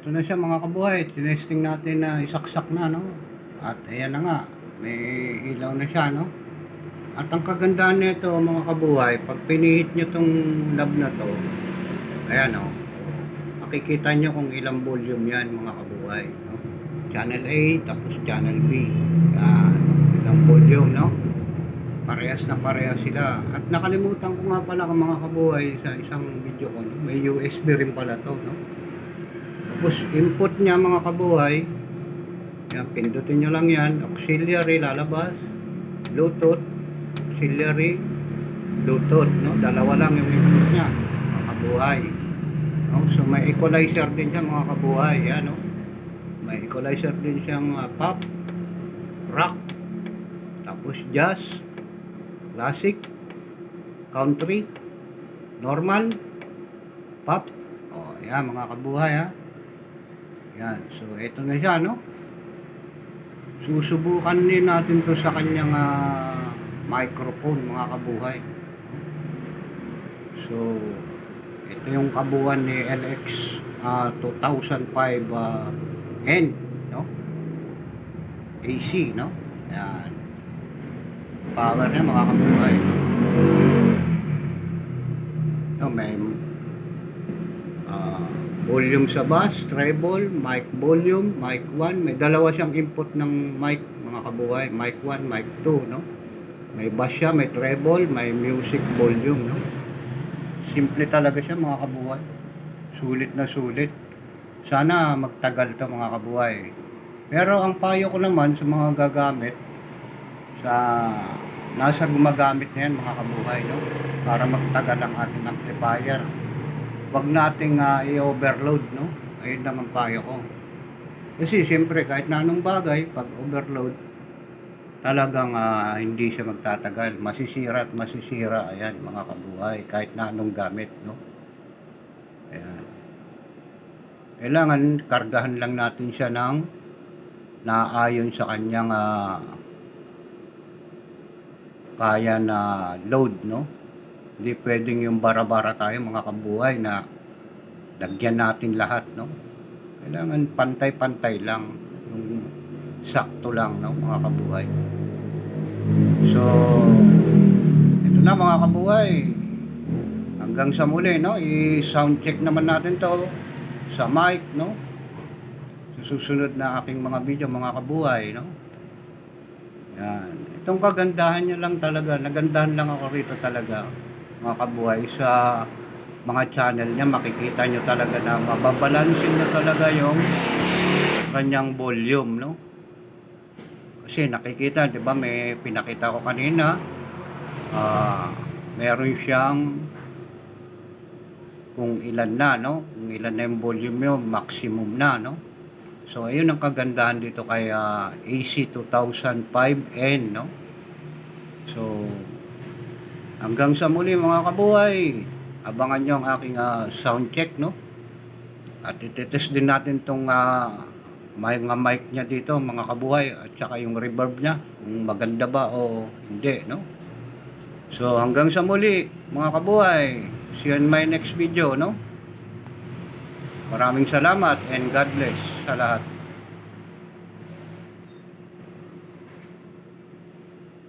eto na siya mga kabuhay. Tinesting natin na isaksak na, no? At ayan na nga, may ilaw na siya, no? At ang kagandahan nito mga kabuhay, pag pinihit nyo tong knob na to, ayan, no? Makikita nyo kung ilang volume yan mga kabuhay, no? Channel A, tapos channel B. Yan, ilang volume, no? Parehas na parehas sila. At nakalimutan ko nga pala mga kabuhay sa isang video ko, no? may USB rin pala to, no? Tapos input niya mga kabuhay, yan, pindutin nyo lang yan, auxiliary lalabas, Bluetooth, auxiliary, Bluetooth, no? Dalawa lang yung input niya, mga kabuhay. No? So may equalizer din siya mga kabuhay, yan, no? May equalizer din siyang uh, pop, rock, tapos jazz, classic, country, normal, pop. Oh, yan mga kabuhay ha. Yan. So ito na siya no. Susubukan din natin to sa kanyang ah, microphone mga kabuhay. So ito yung kabuuan ni LX ah, 2005 ah, N no. AC no. Yan. Power niya mga kabuhay. No, may ah, volume sa bass, treble, mic volume, mic 1. May dalawa siyang input ng mic, mga kabuhay. Mic 1, mic 2, no? May bass siya, may treble, may music volume, no? Simple talaga siya, mga kabuhay. Sulit na sulit. Sana magtagal to mga kabuhay. Pero ang payo ko naman sa mga gagamit, sa nasa gumagamit na yan mga kabuhay, no? Para magtagal ang ating amplifier wag nating ah, i-overload, no? Ayun ang payo ko. Kasi siyempre, kahit na anong bagay, pag overload, talagang ah, hindi siya magtatagal. Masisira at masisira, ayan, mga kabuhay, kahit na anong gamit, no? Ayan. Kailangan, kargahan lang natin siya ng naayon sa kanyang ah, kaya na load, no? Hindi pwedeng yung bara-bara tayo mga kabuhay na lagyan natin lahat, no? Kailangan pantay-pantay lang, yung sakto lang, no, mga kabuhay. So, ito na mga kabuhay. Hanggang sa muli, no? I-sound check naman natin to sa mic, no? Sa susunod na aking mga video, mga kabuhay, no? Yan. Itong kagandahan niya lang talaga, nagandahan lang ako rito talaga mga kabuhay sa mga channel niya makikita nyo talaga na mababalansin na talaga yung kanyang volume no? Kasi nakikita di ba may pinakita ko kanina ah meron siyang kung ilan na no? Kung ilan na yung volume yun maximum na no? So ayun ang kagandahan dito kay ah, AC 2005N no? So Hanggang sa muli mga kabuhay, abangan nyo ang aking ah, sound check, no? At itetest din natin tong uh, mga mic niya dito, mga kabuhay, at saka yung reverb niya, kung maganda ba o hindi, no? So hanggang sa muli, mga kabuhay, see you in my next video, no? Maraming salamat and God bless sa lahat.